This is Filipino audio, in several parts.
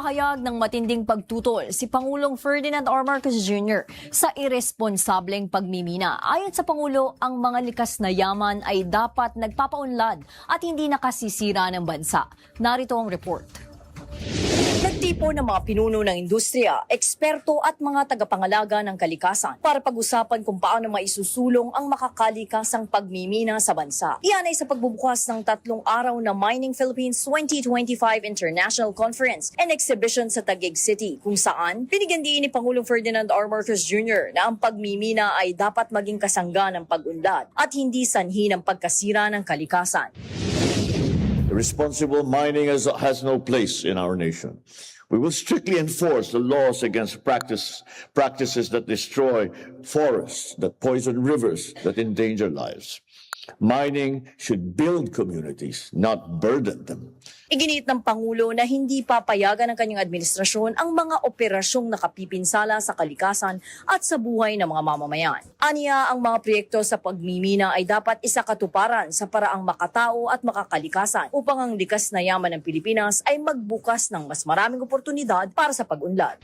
Nagpahayag ng matinding pagtutol si Pangulong Ferdinand R. Marcos Jr. sa irresponsableng pagmimina. Ayon sa Pangulo, ang mga likas na yaman ay dapat nagpapaunlad at hindi nakasisira ng bansa. Narito ang report. Nagtipo ng mga pinuno ng industriya, eksperto at mga tagapangalaga ng kalikasan para pag-usapan kung paano maisusulong ang makakalikasang pagmimina sa bansa. Iyan ay sa pagbubukas ng tatlong araw na Mining Philippines 2025 International Conference and Exhibition sa Taguig City kung saan binigyan din ni Pangulong Ferdinand R. Marcos Jr. na ang pagmimina ay dapat maging kasangga ng pag-unlad at hindi sanhi ng pagkasira ng kalikasan. Responsible mining has, has no place in our nation. We will strictly enforce the laws against practice, practices that destroy forests, that poison rivers, that endanger lives. Mining should build communities, not burden them. Iginiit ng Pangulo na hindi papayagan ng kanyang administrasyon ang mga operasyong nakapipinsala sa kalikasan at sa buhay ng mga mamamayan. Aniya, ang mga proyekto sa pagmimina ay dapat isakatuparan sa paraang makatao at makakalikasan upang ang likas na yaman ng Pilipinas ay magbukas ng mas maraming oportunidad para sa pag-unlad.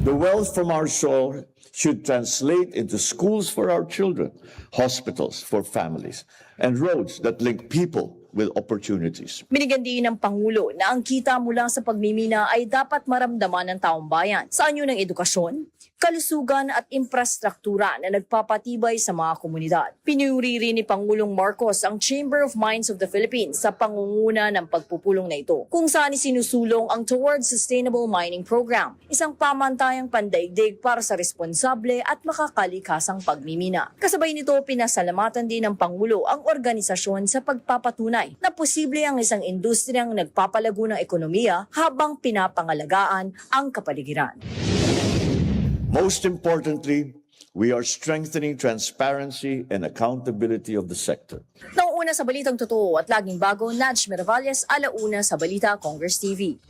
The wealth from our soil should translate into schools for our children, hospitals for families, and roads that link people with opportunities. Binigyan din ng Pangulo na ang kita mula sa pagmimina ay dapat maramdaman ng taong bayan sa anyo ng edukasyon, kalusugan at infrastruktura na nagpapatibay sa mga komunidad. Pinuri rin ni Pangulong Marcos ang Chamber of Mines of the Philippines sa pangunguna ng pagpupulong na ito, kung saan isinusulong ang Towards Sustainable Mining Program, isang pamantayang pandaigdig para sa responsable at makakalikasang pagmimina. Kasabay nito, pinasalamatan din ng Pangulo ang organisasyon sa pagpapatunay na posible ang isang industriyang nagpapalago ng ekonomiya habang pinapangalagaan ang kapaligiran. Most importantly, we are strengthening transparency and accountability of the sector. Nauuna sa Balitang Totoo at Laging Bago, Nudge Miravalles, Alauna sa Balita Congress TV.